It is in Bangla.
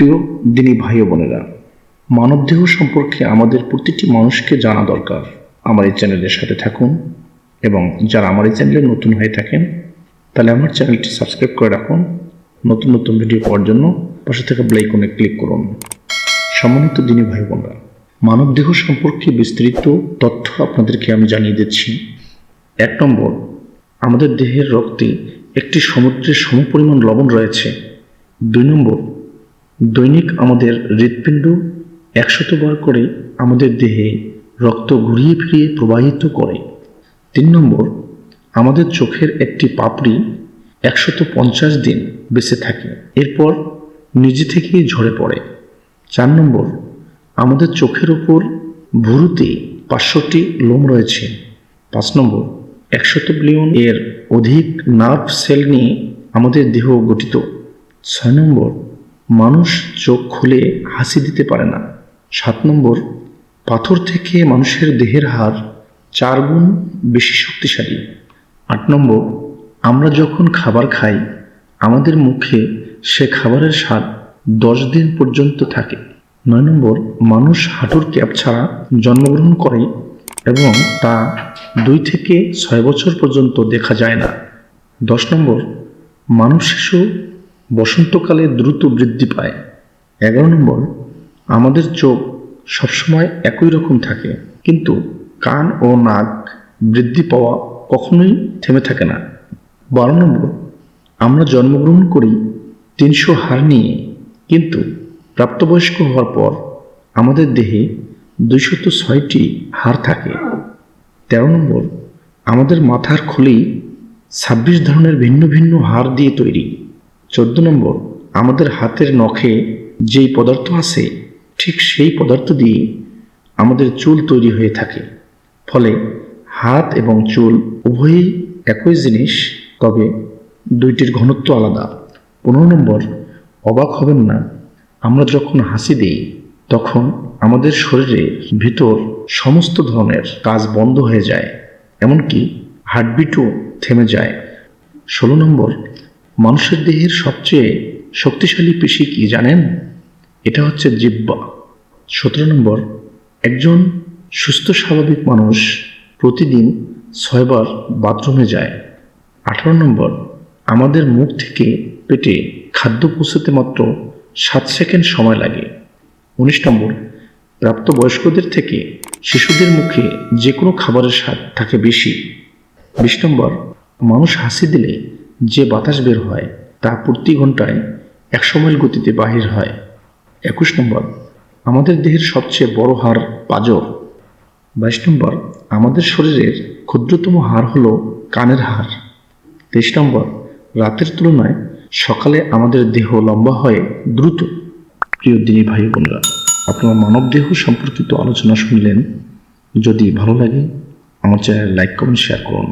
প্রিয় দিনী ভাই বোনেরা, মানবদেহ সম্পর্কে আমাদের প্রতিটি মানুষকে জানা দরকার। আমার এই চ্যানেলের সাথে থাকুন এবং যারা আমার এই চ্যানেলে নতুন হয়ে থাকেন, তাহলে আমার চ্যানেলটি সাবস্ক্রাইব করে রাখুন। নতুন নতুন ভিডিও পাওয়ার জন্য পাশে থাকা ব্লাইকনে ক্লিক করুন। সম্মানিত দিনী ভাই বোনরা, মানবদেহ সম্পর্কে বিস্তৃত তথ্য আপনাদেরকে আমি জানিয়ে দিচ্ছি। এক নম্বর, আমাদের দেহের রক্তে একটি সমুদ্রের সমপরিমাণ লবণ রয়েছে। দুই নম্বর দৈনিক আমাদের হৃৎপিণ্ড একশতবার করে আমাদের দেহে রক্ত ঘুরিয়ে ফিরিয়ে প্রবাহিত করে। তিন নম্বর, আমাদের চোখের একটি পাপড়ি একশত পঞ্চাশ দিন বেঁচে থাকে, এরপর নিজে থেকেই ঝরে পড়ে। চার নম্বর, আমাদের চোখের ওপর ভুরুতে পাঁচশোটি লোম রয়েছে। পাঁচ নম্বর, একশত বিলিয়ন এর অধিক নার্ভ সেল নিয়ে আমাদের দেহ গঠিত। ছয় নম্বর মানুষ চোখ খুলে হাসি দিতে পারে না। সাত নম্বর, পাথর থেকে মানুষের দেহের হার চার গুণ বেশি শক্তিশালী। আট নম্বর, আমরা যখন খাবার খাই, আমাদের মুখে সে খাবারের স্বাদ দশ দিন পর্যন্ত থাকে। নয় নম্বর, মানুষ হাঁটুর ক্যাপ ছাড়া জন্মগ্রহণ করে এবং তা দুই থেকে ছয় বছর পর্যন্ত দেখা যায় না। দশ নম্বর, মানুষ শিশু বসন্তকালে দ্রুত বৃদ্ধি পায়। এগারো নম্বর, আমাদের চোখ সবসময় একই রকম থাকে, কিন্তু কান ও নাক বৃদ্ধি পাওয়া কখনোই থেমে থাকে না। বারো নম্বর, আমরা জন্মগ্রহণ করি তিনশো হার নিয়ে, কিন্তু প্রাপ্তবয়স্ক হওয়ার পর আমাদের দেহে দুইশত ছয়টি হার থাকে। তেরো নম্বর, আমাদের মাথার খুলি ছাব্বিশ ধরনের ভিন্ন ভিন্ন হার দিয়ে তৈরি। চোদ্দ নম্বর, আমাদের হাতের নখে যেই পদার্থ আছে, ঠিক সেই পদার্থ দিয়ে আমাদের চুল তৈরি হয়ে থাকে। ফলে হাত এবং চুল উভয়ই একই জিনিস, তবে দুইটির ঘনত্ব আলাদা। পনেরো নম্বর, অবাক হবেন না, আমরা যখন হাসি দিই, তখন আমাদের শরীরের ভিতর সমস্ত ধরনের কাজ বন্ধ হয়ে যায়, এমনকি হার্টবিটও থেমে যায়। ষোলো নম্বর মানুষের দেহের সবচেয়ে শক্তিশালী পেশি কি জানেন? এটা হচ্ছে জিব্বা। সতেরো নম্বর, একজন সুস্থ স্বাভাবিক মানুষ প্রতিদিন ছয়বার বাথরুমে যায়। আঠারো নম্বর, আমাদের মুখ থেকে পেটে খাদ্য পৌঁছতে মাত্র সাত সেকেন্ড সময় লাগে। উনিশ নম্বর, প্রাপ্তবয়স্কদের থেকে শিশুদের মুখে যে কোনো খাবারের স্বাদ থাকে বেশি। বিশ নম্বর, মানুষ হাসি দিলে যে বাতাস বের হয় তা প্রতি ঘন্টায় একশো মাইল গতিতে বাহির হয়। একুশ নম্বর, আমাদের দেহের সবচেয়ে বড় হাড় পাজর। বাইশ নম্বর, আমাদের শরীরের ক্ষুদ্রতম হাড় হল কানের হাড়। তেইশ নম্বর, রাতের তুলনায় সকালে আমাদের দেহ লম্বা হয় দ্রুত। প্রিয় দিনী ভাই বোনরা, আপনার মানব দেহ সম্পর্কিত আলোচনা শুনলেন। যদি ভালো লাগে, আমার চ্যানেল লাইক, কমেন্ট শেয়ার করুন।